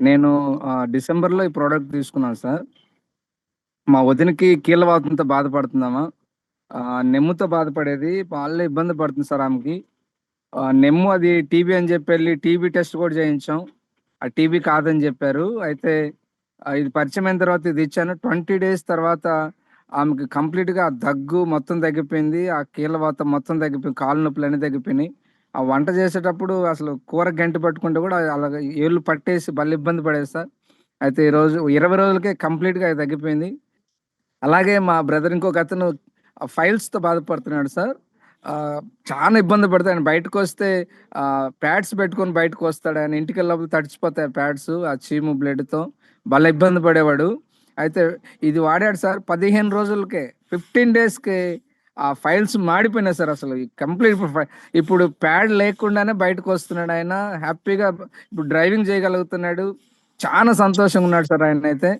నేను డిసెంబర్‌లో ఈ ప్రోడక్ట్ తీసుకున్నాను సార్. మా వదినకి కీలవాతంతో బాధపడుతుందామా. నెమ్ముతో బాధపడేది. వాళ్ళే ఇబ్బంది పడుతుంది సార్ ఆమెకి. నెమ్ము అది టీబీ అని చెప్పి వెళ్ళి టీబీ టెస్ట్ కూడా చేయించాం. ఆ టీబీ కాదని చెప్పారు. అయితే ఇది ఇది పరిచయమైన తర్వాత ఇది ఇచ్చాను. 20 డేస్ తర్వాత ఆమెకి కంప్లీట్‌గా దగ్గు మొత్తం తగ్గిపోయింది. ఆ కీలవాతం మొత్తం తగ్గిపోయి నొప్పులు అన్నీ తగ్గిపోయినాయి. ఆ వంట చేసేటప్పుడు అసలు కూర గంటి పట్టుకుంటే కూడా అలాగ ఏళ్ళు పట్టేసి భలే ఇబ్బంది పడేస్తా సార్. అయితే ఈరోజు 20 రోజులకే కంప్లీట్‌గా గా తగ్గిపోయింది. అలాగే మా బ్రదర్ ఇంకొకతను ఫైల్స్ ఫైల్స్‌తో బాధపడుతున్నాడు సార్. చాలా ఇబ్బంది పడతాడు. ఆయన బయటకొస్తే ప్యాడ్స్ పెట్టుకొని బయటకొస్తాడు. ఆయన ఇంటికెళ్ళేలోపు తడిచిపోతాయి ప్యాడ్స్. ఆ చీము బ్లడ్‌తో భలే ఇబ్బంది పడేవాడు. అయితే ఇది వాడాడు సార్ 15 రోజులకే 15 డేస్‌కి ఆ ఫైల్స్ మాడిపోయినాయి సార్ అసలు. కంప్లీట్ ఇప్పుడు ఫై ఇప్పుడు ప్యాడ్ లేకుండానే బయటకు వస్తున్నాడు ఆయన. హ్యాపీగా ఇప్పుడు డ్రైవింగ్ చేయగలుగుతున్నాడు. చాలా సంతోషంగా ఉన్నాడు సార్ ఆయన అయితే